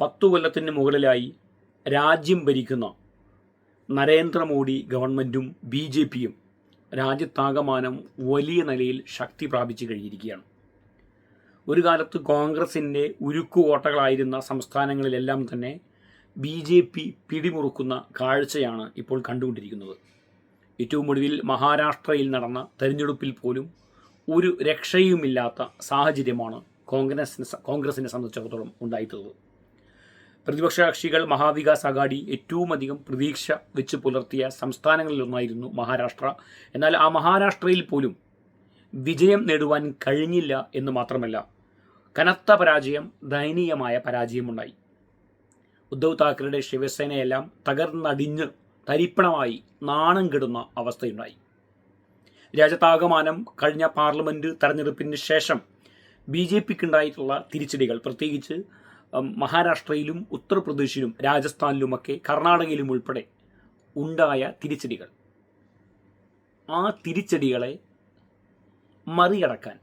പത്തു കൊല്ലത്തിന് മുകളിലായി രാജ്യം ഭരിക്കുന്ന നരേന്ദ്രമോദി ഗവൺമെന്റും ബി ജെ പിയും രാജ്യത്താകമാനം വലിയ നിലയിൽ ശക്തി പ്രാപിച്ചു കഴിഞ്ഞിരിക്കുകയാണ്. ഒരു കാലത്ത് കോൺഗ്രസിന്റെ ഉരുക്കുകോട്ടകളായിരുന്ന സംസ്ഥാനങ്ങളിലെല്ലാം തന്നെ ബി ജെ പി പിടിമുറുക്കുന്ന കാഴ്ചയാണ് ഇപ്പോൾ കണ്ടുകൊണ്ടിരിക്കുന്നത്. ഏറ്റവും ഒടുവിൽ മഹാരാഷ്ട്രയിൽ നടന്ന തെരഞ്ഞെടുപ്പിൽ പോലും ഒരു രക്ഷയുമില്ലാത്ത സാഹചര്യമാണ് കോൺഗ്രസിനെ കോൺഗ്രസിനെ സംബന്ധിച്ചിടത്തോളം ഉണ്ടായിട്ടുള്ളത്. പ്രതിപക്ഷ കക്ഷികൾ മഹാവികാസ് അഘാഡി ഏറ്റവും അധികം പ്രതീക്ഷ വെച്ച് പുലർത്തിയ സംസ്ഥാനങ്ങളിലൊന്നായിരുന്നു മഹാരാഷ്ട്ര. എന്നാൽ ആ മഹാരാഷ്ട്രയിൽ പോലും വിജയം നേടുവാൻ കഴിഞ്ഞില്ല എന്ന് മാത്രമല്ല കനത്ത പരാജയം ദയനീയമായ പരാജയമുണ്ടായി. ഉദ്ധവ് താക്കറെയുടെ ശിവസേനയെല്ലാം തകർന്നടിഞ്ഞ് തരിപ്പണമായി നാണം കെടുന്ന അവസ്ഥയുണ്ടായി. രാജ്യത്താകമാനം കഴിഞ്ഞ പാർലമെന്റ് തെരഞ്ഞെടുപ്പിന് ശേഷം ബി ജെ പിക്കുണ്ടായിട്ടുള്ള തിരിച്ചടികൾ പ്രത്യേകിച്ച് മഹാരാഷ്ട്രയിലും ഉത്തർപ്രദേശിലും രാജസ്ഥാനിലുമൊക്കെ കർണാടകയിലും ഉൾപ്പെടെ ഉണ്ടായ തിരിച്ചടികൾ. ആ തിരിച്ചടികളെ മറികടക്കാൻ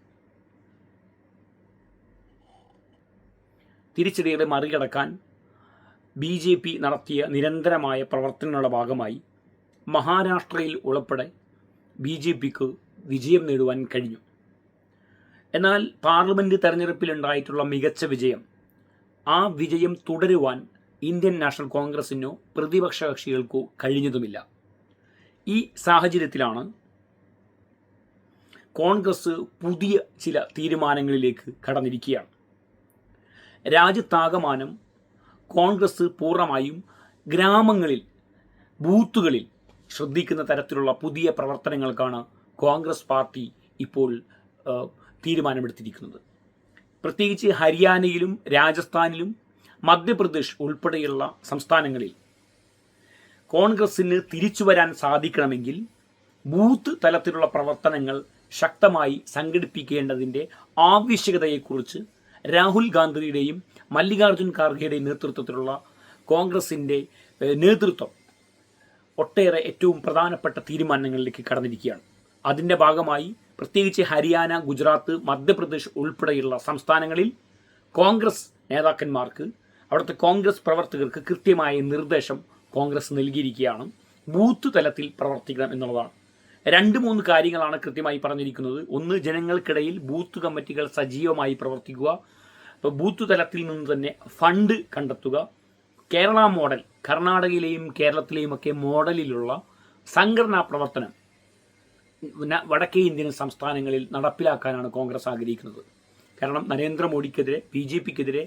തിരിച്ചടികളെ മറികടക്കാൻ ബി ജെ പി നടത്തിയ നിരന്തരമായ പ്രവർത്തനങ്ങളുടെ ഭാഗമായി മഹാരാഷ്ട്രയിൽ ഉൾപ്പെടെ ബി ജെ പിക്ക് വിജയം നേടുവാൻ കഴിഞ്ഞു. എന്നാൽ പാർലമെന്റ് തെരഞ്ഞെടുപ്പിലുണ്ടായിട്ടുള്ള മികച്ച വിജയം ആ വിജയം തുടരുവാൻ ഇന്ത്യൻ നാഷണൽ കോൺഗ്രസിനോ പ്രതിപക്ഷ കക്ഷികൾക്കോ കഴിഞ്ഞതുമില്ല. ഈ സാഹചര്യത്തിലാണ് കോൺഗ്രസ് പുതിയ ചില തീരുമാനങ്ങളിലേക്ക് കടന്നിരിക്കുകയാണ്. രാജ്യത്താകമാനം കോൺഗ്രസ് പൂർണമായും ഗ്രാമങ്ങളിൽ ബൂത്തുകളിൽ ശ്രദ്ധിക്കുന്ന തരത്തിലുള്ള പുതിയ പ്രവർത്തനങ്ങൾക്കാണ് കോൺഗ്രസ് പാർട്ടി ഇപ്പോൾ തീരുമാനമെടുത്തിരിക്കുന്നത്. പ്രത്യേകിച്ച് ഹരിയാനയിലും രാജസ്ഥാനിലും മധ്യപ്രദേശ് ഉൾപ്പെടെയുള്ള സംസ്ഥാനങ്ങളിൽ കോൺഗ്രസിന് തിരിച്ചു വരാൻ സാധിക്കണമെങ്കിൽ ബൂത്ത് തലത്തിലുള്ള പ്രവർത്തനങ്ങൾ ശക്തമായി സംഘടിപ്പിക്കേണ്ടതിന്റെ ആവശ്യകതയെക്കുറിച്ച് രാഹുൽ ഗാന്ധിയുടെയും മല്ലികാർജുൻ ഖാർഗെയുടെയും നേതൃത്വത്തിലുള്ള കോൺഗ്രസിന്റെ നേതൃത്വം ഒട്ടേറെ ഏറ്റവും പ്രധാനപ്പെട്ട തീരുമാനങ്ങളിലേക്ക് കടന്നിരിക്കുകയാണ്. അതിന്റെ ഭാഗമായി പ്രത്യേകിച്ച് ഹരിയാന ഗുജറാത്ത് മധ്യപ്രദേശ് ഉൾപ്പെടെയുള്ള സംസ്ഥാനങ്ങളിൽ കോൺഗ്രസ് നേതാക്കന്മാർക്ക് അവിടുത്തെ കോൺഗ്രസ് പ്രവർത്തകർക്ക് കൃത്യമായ നിർദ്ദേശം കോൺഗ്രസ് നൽകിയിരിക്കുകയാണ്. ബൂത്ത് തലത്തിൽ പ്രവർത്തിക്കണം എന്നുള്ളതാണ്. രണ്ട് മൂന്ന് കാര്യങ്ങളാണ് കൃത്യമായി പറഞ്ഞിരിക്കുന്നത്. ഒന്ന് ജനങ്ങൾക്കിടയിൽ ബൂത്ത് കമ്മിറ്റികൾ സജീവമായി പ്രവർത്തിക്കുക. അപ്പോൾ ബൂത്ത് തലത്തിൽ നിന്ന് തന്നെ ഫണ്ട് കണ്ടെത്തുക. കേരള മോഡൽ കർണാടകയിലെയും കേരളത്തിലെയും ഒക്കെ മോഡലിലുള്ള സംഘടനാ പ്രവർത്തനം വടക്കേ ഇന്ത്യൻ സംസ്ഥാനങ്ങളിൽ നടപ്പിലാക്കാനാണ് കോൺഗ്രസ് ആഗ്രഹിക്കുന്നത്. കാരണം നരേന്ദ്രമോദിക്കെതിരെ ബി ജെ പിക്കെതിരെ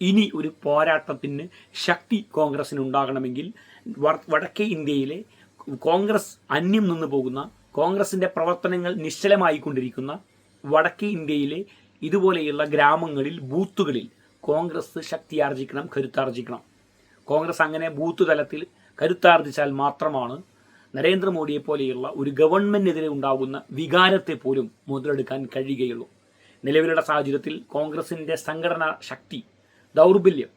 ഇനി ഒരു പോരാട്ടത്തിന് ശക്തി കോൺഗ്രസിന് ഉണ്ടാകണമെങ്കിൽ വടക്കേ ഇന്ത്യയിലെ കോൺഗ്രസ് അന്യം നിന്ന് പോകുന്ന കോൺഗ്രസിന്റെ പ്രവർത്തനങ്ങൾ നിശ്ചലമായി കൊണ്ടിരിക്കുന്ന വടക്കേ ഇന്ത്യയിലെ ഇതുപോലെയുള്ള ഗ്രാമങ്ങളിൽ ബൂത്തുകളിൽ കോൺഗ്രസ് ശക്തിയാർജിക്കണം കരുത്താർജിക്കണം. കോൺഗ്രസ് അങ്ങനെ ബൂത്ത് തലത്തിൽ കരുത്താർജിച്ചാൽ മാത്രമാണ് നരേന്ദ്രമോദിയെ പോലെയുള്ള ഒരു ഗവൺമെന്റിനെതിരെ ഉണ്ടാകുന്ന വികാരത്തെ പോലും മുതലെടുക്കാൻ കഴിയുകയുള്ളൂ. നിലവിലുള്ള സാഹചര്യത്തിൽ കോൺഗ്രസിന്റെ സംഘടനാ ശക്തി ദൗർബല്യം.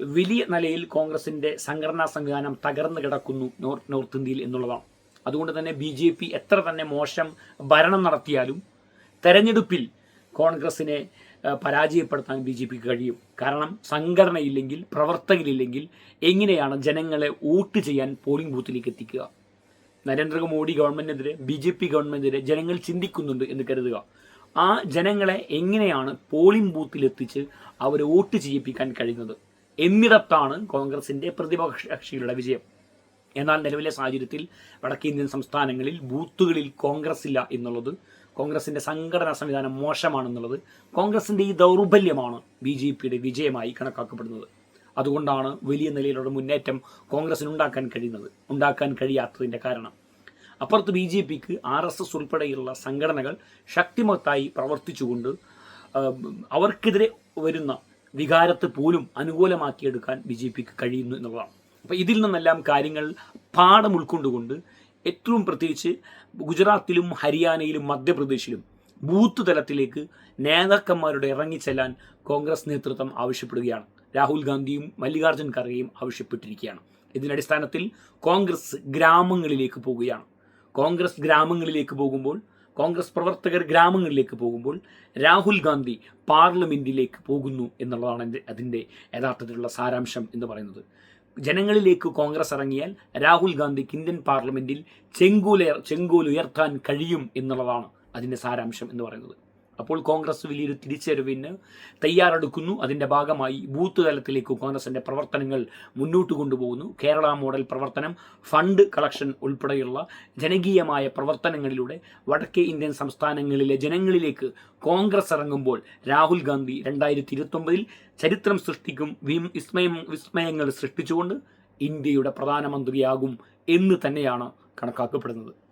വലിയ നിലയിൽ കോൺഗ്രസിന്റെ സംഘടനാ സംവിധാനം തകർന്നു കിടക്കുന്നു നോർത്ത് ഇന്ത്യയിൽ എന്നുള്ളതാണ്. അതുകൊണ്ട് തന്നെ ബി ജെ പി എത്ര തന്നെ മോശം ഭരണം നടത്തിയാലും തെരഞ്ഞെടുപ്പിൽ കോൺഗ്രസിനെ പരാജയപ്പെടുത്താൻ ബി ജെ പിക്ക് കഴിയും. കാരണം സംഘടനയില്ലെങ്കിൽ പ്രവർത്തകരില്ലെങ്കിൽ എങ്ങനെയാണ് ജനങ്ങളെ വോട്ട് ചെയ്യാൻ പോളിംഗ് ബൂത്തിലേക്ക് എത്തിക്കുക? നരേന്ദ്രമോദി ഗവൺമെന്റിനെതിരെ ബി ജെ പി ഗവൺമെന്റിനെതിരെ ജനങ്ങൾ ചിന്തിക്കുന്നുണ്ട് എന്ന് കരുതുക. ആ ജനങ്ങളെ എങ്ങനെയാണ് പോളിംഗ് ബൂത്തിലെത്തിച്ച് അവരെ വോട്ട് ചെയ്യിപ്പിക്കാൻ കഴിയുന്നത്? എന്നിടത്താണ് കോൺഗ്രസിന്റെ പ്രതിപക്ഷ കക്ഷികളുടെ വിജയം. എന്നാൽ നിലവിലെ സാഹചര്യത്തിൽ വടക്കേ ഇന്ത്യൻ സംസ്ഥാനങ്ങളിൽ ബൂത്തുകളിൽ കോൺഗ്രസ് ഇല്ല എന്നുള്ളത് കോൺഗ്രസിന്റെ സംഘടനാ സംവിധാനം മോശമാണെന്നുള്ളത് കോൺഗ്രസിന്റെ ഈ ദൗർബല്യമാണ് ബി ജെ പിയുടെ വിജയമായി കണക്കാക്കപ്പെടുന്നത്. അതുകൊണ്ടാണ് വലിയ നിലയിലുള്ള മുന്നേറ്റം കോൺഗ്രസിന് ഉണ്ടാക്കാൻ കഴിയുന്നത് ഉണ്ടാക്കാൻ കഴിയാത്തതിന്റെ കാരണം. അപ്പുറത്ത് ബി ജെ പിക്ക് ആർ എസ് എസ് ഉൾപ്പെടെയുള്ള സംഘടനകൾ ശക്തിമത്തായി പ്രവർത്തിച്ചുകൊണ്ട് അവർക്കെതിരെ വരുന്ന വികാരത്തെ പോലും അനുകൂലമാക്കിയെടുക്കാൻ ബി ജെ പിക്ക് കഴിയുന്നു എന്നുള്ളതാണ്. അപ്പോൾ ഇതിൽ നിന്നെല്ലാം കാര്യങ്ങൾ പാഠം ഉൾക്കൊണ്ടുകൊണ്ട് ഏറ്റവും പ്രത്യേകിച്ച് ഗുജറാത്തിലും ഹരിയാനയിലും മധ്യപ്രദേശിലും ബൂത്ത് തലത്തിലേക്ക് നേതാക്കന്മാരുടെ ഇറങ്ങിച്ചെല്ലാൻ കോൺഗ്രസ് നേതൃത്വം ആവശ്യപ്പെടുകയാണ്. രാഹുൽ ഗാന്ധിയും മല്ലികാർജുൻ ഖർഗെയും ആവശ്യപ്പെട്ടിരിക്കുകയാണ്. ഇതിനടിസ്ഥാനത്തിൽ കോൺഗ്രസ് ഗ്രാമങ്ങളിലേക്ക് പോവുകയാണ് കോൺഗ്രസ് ഗ്രാമങ്ങളിലേക്ക് പോകുമ്പോൾ കോൺഗ്രസ് പ്രവർത്തകർ ഗ്രാമങ്ങളിലേക്ക് പോകുമ്പോൾ രാഹുൽ ഗാന്ധി പാർലമെന്റിലേക്ക് പോകുന്നു എന്നുള്ളതാണ് എന്റെ അതിന്റെ യഥാർത്ഥത്തിലുള്ള സാരാംശം എന്ന് പറയുന്നത്. ജനങ്ങളിലേക്ക് കോൺഗ്രസ് ഇറങ്ങിയാൽ രാഹുൽ ഗാന്ധിക്ക് ഇന്ത്യൻ പാർലമെന്റിൽ ചെങ്കോല ചെങ്കോൽ ഉയർത്താൻ കഴിയും എന്നുള്ളതാണ് അതിന്റെ സാരാംശം എന്ന് പറയുന്നത്. അപ്പോൾ കോൺഗ്രസ് വലിയൊരു തിരിച്ചറിവിന് തയ്യാറെടുക്കുന്നു. അതിന്റെ ഭാഗമായി ബൂത്ത് തലത്തിലേക്ക് കോൺഗ്രസിന്റെ പ്രവർത്തനങ്ങൾ മുന്നോട്ട് കൊണ്ടുപോകുന്നു. കേരള മോഡൽ പ്രവർത്തനം ഫണ്ട് കളക്ഷൻ ഉൾപ്പെടെയുള്ള ജനകീയമായ പ്രവർത്തനങ്ങളിലൂടെ വടക്കേ ഇന്ത്യൻ സംസ്ഥാനങ്ങളിലെ ജനങ്ങളിലേക്ക് കോൺഗ്രസ് ഇറങ്ങുമ്പോൾ രാഹുൽ ഗാന്ധി രണ്ടായിരത്തി ഇരുപത്തൊമ്പതിൽ ചരിത്രം സൃഷ്ടിക്കും വിസ്മയം വിസ്മയങ്ങൾ സൃഷ്ടിച്ചുകൊണ്ട് ഇന്ത്യയുടെ പ്രധാനമന്ത്രിയാകും എന്ന് തന്നെയാണ് കണക്കാക്കപ്പെടുന്നത്.